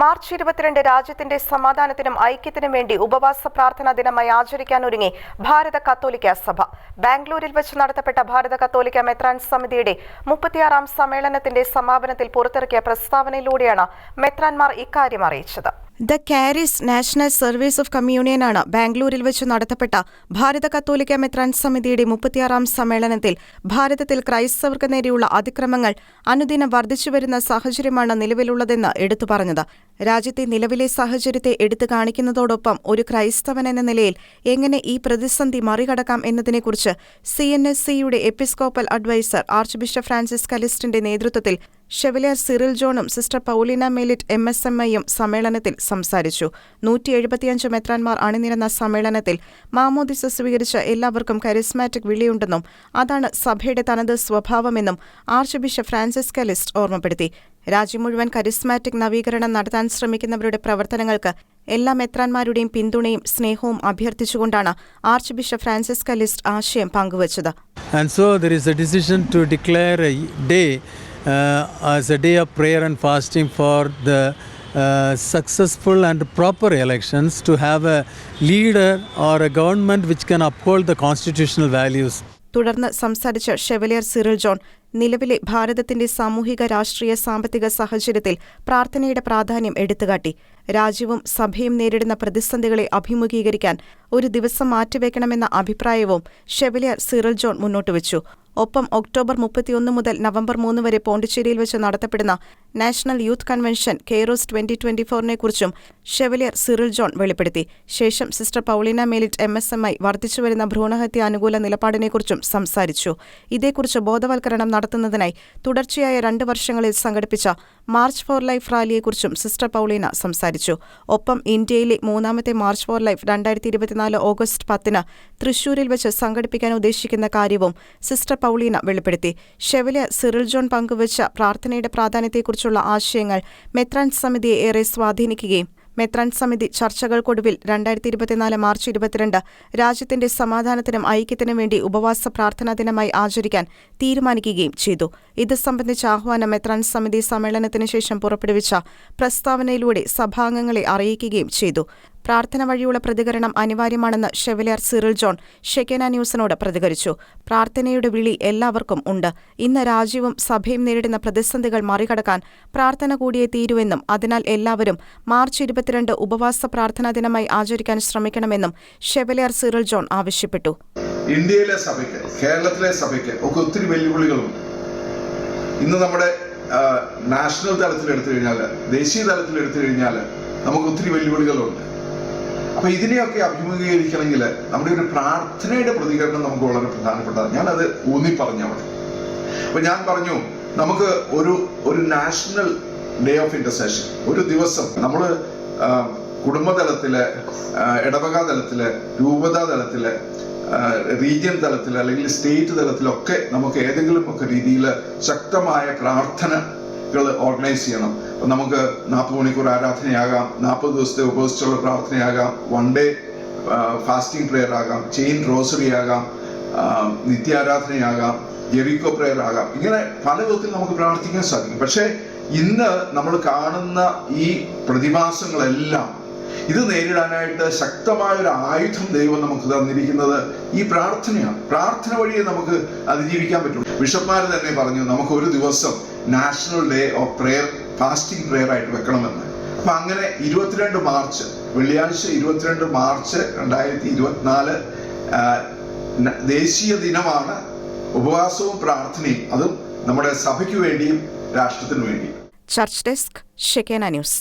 March ഇരുപത്തിരണ്ട് രാജ്യത്തിന്റെ സമാധാനത്തിനും ഐക്യത്തിനും വേണ്ടി ഉപവാസ പ്രാർത്ഥനാ ദിനമായി ആചരിക്കാനൊരുങ്ങി ഭാരത കത്തോലിക്ക സഭ. ബാംഗ്ലൂരിൽ വെച്ച് നടത്തപ്പെട്ട ഭാരത കത്തോലിക്ക മെത്രാൻ സമിതിയുടെ മുപ്പത്തിയാറാം സമ്മേളനത്തിന്റെ സമാപനത്തിൽ പുറത്തിറക്കിയ പ്രസ്താവനയിലൂടെയാണ് മെത്രാൻമാർ ഇക്കാര്യം അറിയിച്ചത്. The Charis National Service of കമ്മ്യൂണിയനാണ് ബാംഗ്ലൂരിൽ വെച്ച് നടത്തപ്പെട്ട ഭാരത കത്തോലിക്ക മെത്രാൻ സമിതിയുടെ മുപ്പത്തിയാറാം സമ്മേളനത്തിൽ ഭാരതത്തിൽ ക്രൈസ്തവർക്ക് നേരെയുള്ള അതിക്രമങ്ങൾ അനുദിനം വർദ്ധിച്ചുവരുന്ന സാഹചര്യമാണ് നിലവിലുള്ളതെന്ന് എടുത്തു പറഞ്ഞത്. രാജ്യത്തെ നിലവിലെ സാഹചര്യത്തെ എടുത്തു കാണിക്കുന്നതോടൊപ്പം ഒരു ക്രൈസ്തവൻ എന്ന നിലയിൽ എങ്ങനെ ഈ പ്രതിസന്ധി മറികടക്കാം എന്നതിനെക്കുറിച്ച് സി എൻ എസ് സിയുടെ episcopal adviser archbishop Francis കലിസ്റ്റിന്റെ നേതൃത്വത്തിൽ chevalier Cyril ജോണും sister Paulina Melit M S M ഐയും സമ്മേളനത്തിൽ സംസാരിച്ചു. നൂറ്റി എഴുപത്തിയഞ്ച് മെത്രാൻമാർ അണിനിരന്ന സമ്മേളനത്തിൽ മാമോദിസ സ്വീകരിച്ച എല്ലാവർക്കും കരിസ്മാറ്റിക് വിളിയുണ്ടെന്നും അതാണ് സഭയുടെ തനത് സ്വഭാവമെന്നും ആർച്ച് ബിഷപ്പ് ഫ്രാൻസിസ് കലിസ്റ്റ് ഓർമ്മപ്പെടുത്തി. രാജ്യം മുഴുവൻ കരിസ്മാറ്റിക് നവീകരണം നടത്താൻ ശ്രമിക്കുന്നവരുടെ പ്രവർത്തനങ്ങൾക്ക് എല്ലാ മെത്രാന്മാരുടെയും പിന്തുണയും സ്നേഹവും അഭ്യർത്ഥിച്ചുകൊണ്ടാണ് ആർച്ച് ബിഷപ്പ് ഫ്രാൻസിസ് കലിസ്റ്റ് ആശയം പങ്കുവച്ചത്. As a day of prayer and fasting for the uh, successful and proper elections to have a leader or a government which can uphold the constitutional values. തുടർന്ന് സംസാരിച്ച ഷെവലിയർ സിറിൽ ജോൺ നിലവിലെ ഭാരതത്തിന്റെ സാമൂഹിക രാഷ്ട്രീയ സാമ്പത്തിക സാഹചര്യത്തിൽ പ്രാർത്ഥനയുടെ പ്രാധാന്യം എടുത്തുകാട്ടി രാജ്യവും സഭയും നേരിടുന്ന പ്രതിസന്ധികളെ അഭിമുഖീകരിക്കാൻ ഒരു ദിവസം മാറ്റിവെക്കണമെന്ന അഭിപ്രായവും ഷെവലിയർ സിറിൽ ജോൺ മുന്നോട്ടുവച്ചു ഒപ്പം ഒക്ടോബർ മുപ്പത്തിയൊന്ന് മുതൽ നവംബർ മൂന്ന് വരെ പോണ്ടിച്ചേരിയിൽ വെച്ച് നടത്തപ്പെടുന്ന national youth convention Kairos twenty twenty ഫോറിനെക്കുറിച്ചും chevalier Cyril John വെളിപ്പെടുത്തി. ശേഷം sister Paulina Melit M S M I വർദ്ധിച്ചുവരുന്ന ഭ്രൂണഹത്യ അനുകൂല നിലപാടിനെക്കുറിച്ചും സംസാരിച്ചു. ഇതേക്കുറിച്ച് ബോധവൽക്കരണം നടത്തുന്നതിനായി തുടർച്ചയായ രണ്ട് വർഷങ്ങളിൽ സംഘടിപ്പിച്ച മാർച്ച് ഫോർ ലൈഫ് റാലിയെക്കുറിച്ചും സിസ്റ്റർ പൌളീന സംസാരിച്ചു. ഒപ്പം ഇന്ത്യയിലെ മൂന്നാമത്തെ മാർച്ച് ഫോർ ലൈഫ് രണ്ടായിരത്തി ഇരുപത്തിനാല് ഓഗസ്റ്റ് പത്തിന് തൃശൂരിൽ വെച്ച് സംഘടിപ്പിക്കാൻ ഉദ്ദേശിക്കുന്ന കാര്യവും സിസ്റ്റർ പൌളീന വെളിപ്പെടുത്തി. ഷെവലിയ സിറിൽ ജോൺ പങ്കുവച്ച പ്രാർത്ഥനയുടെ പ്രാധാന്യത്തെക്കുറിച്ചുള്ള ആശയങ്ങൾ മെത്രാൻ സമിതിയെ ഏറെ സ്വാധീനിക്കുകയും മെത്രാൻ സമിതി ചർച്ചകൾക്കൊടുവിൽ രണ്ടായിരത്തി ഇരുപത്തിനാല് മാർച്ച് ഇരുപത്തിരണ്ട് രാജ്യത്തിന്റെ സമാധാനത്തിനും ഐക്യത്തിനും വേണ്ടി ഉപവാസ പ്രാർത്ഥനാ ദിനമായി ആചരിക്കാൻ തീരുമാനിക്കുകയും ചെയ്തു. ഇത് സംബന്ധിച്ച ആഹ്വാനം മെത്രാൻ സമിതി സമ്മേളനത്തിന് ശേഷം പുറപ്പെടുവിച്ച പ്രസ്താവനയിലൂടെ സഭാംഗങ്ങളെ അറിയിക്കുകയും ചെയ്തു. പ്രാർത്ഥന വഴിയുള്ള പ്രതികരണം അനിവാര്യമാണെന്ന് ഷെവലിയർ സിറിൽ ജോൺ ഷെക്കേന ന്യൂസിനോട് പ്രതികരിച്ചു. പ്രാർത്ഥനയുടെ വിളി എല്ലാവർക്കും ഉണ്ട്. ഇന്ന് രാജ്യവും സഭയും നേരിടുന്ന പ്രതിസന്ധികൾ മറികടക്കാൻ പ്രാർത്ഥന കൂടിയേ തീരുവെന്നും അതിനാൽ എല്ലാവരും മാർച്ച് ഇരുപത്തിരണ്ട് ഉപവാസ പ്രാർത്ഥനാ ദിനമായി ആചരിക്കാൻ ശ്രമിക്കണമെന്നും ഷെവലിയർ സിറിൽ ജോൺ ആവശ്യപ്പെട്ടു. ഇന്ത്യയിലെ സഭയ്ക്ക് കേരളത്തിലെ സഭയ്ക്ക് ഒക്കെ ഒത്തിരി വെല്ലുവിളികളുണ്ട്. ഇന്ന് നമ്മുടെ നാഷണൽ തലത്തിൽ എടുത്തു കഴിഞ്ഞാൽ ദേശീയ തലത്തിൽ എടുത്തു കഴിഞ്ഞാൽ നമുക്ക് ഒത്തിരി വെല്ലുവിളികളുണ്ട്. അപ്പൊ ഇതിനെയൊക്കെ അഭിമുഖീകരിക്കണമെങ്കിൽ നമ്മുടെ ഒരു പ്രാർത്ഥനയുടെ പ്രതികരണം നമുക്ക് വളരെ പ്രധാനപ്പെട്ടതാണ്. ഞാനത് ഊന്നി പറഞ്ഞു അവിടെ. അപ്പൊ ഞാൻ പറഞ്ഞു നമുക്ക് ഒരു ഒരു നാഷണൽ ഡേ ഓഫ് ഇന്റർസെഷൻ ഒരു ദിവസം നമ്മൾ കുടുംബതലത്തിൽ ഇടവക തലത്തിൽ രൂപതാ തലത്തിൽ റീജിയൻ തലത്തിൽ അല്ലെങ്കിൽ സ്റ്റേറ്റ് തലത്തിലൊക്കെ നമുക്ക് ഏതെങ്കിലും ഒക്കെ രീതിയിൽ ശക്തമായ പ്രാർത്ഥനകൾ ഓർഗനൈസ് ചെയ്യണം. നമുക്ക് നാൽപ്പത് മണിക്കൂർ ആരാധനയാകാം നാൽപ്പത് ദിവസത്തെ ഉപവസിച്ചുള്ള പ്രാർത്ഥനയാകാം വൺ ഡേ ഫാസ്റ്റിംഗ് പ്രെയർ ആകാം ചെയിൻ റോസറി ആകാം നിത്യാരാധനയാകാം ജെറിക്കോ പ്രെയർ ആകാം. ഇങ്ങനെ പല വിധത്തിൽ നമുക്ക് പ്രാർത്ഥിക്കാൻ സാധിക്കും. പക്ഷേ ഇന്ന് നമ്മൾ കാണുന്ന ഈ പ്രതിഭാസങ്ങളെല്ലാം ഇത് നേരിടാനായിട്ട് ശക്തമായ ഒരു ആയുധം ദൈവം നമുക്ക് തന്നിരിക്കുന്നത് ഈ പ്രാർത്ഥനയാണ്. പ്രാർത്ഥന വഴിയെ നമുക്ക് അതിജീവിക്കാൻ പറ്റുള്ളൂ. ബിഷപ്പ്മാർ തന്നെ പറഞ്ഞു നമുക്ക് ഒരു ദിവസം national day of prayer fasting prayer ആയിട്ട് വെക്കണമെന്ന്. അപ്പൊ അങ്ങനെ ഇരുപത്തിരണ്ട് മാർച്ച് വെള്ളിയാഴ്ച ഇരുപത്തിരണ്ട് മാർച്ച് രണ്ടായിരത്തി ഇരുപത്തിനാല് ദേശീയ ദിനമാണ് ഉപവാസവും പ്രാർത്ഥനയും. അതും നമ്മുടെ സഭയ്ക്ക് വേണ്ടിയും രാഷ്ട്രത്തിനു വേണ്ടിയും. Church desk ഷെക്കേന news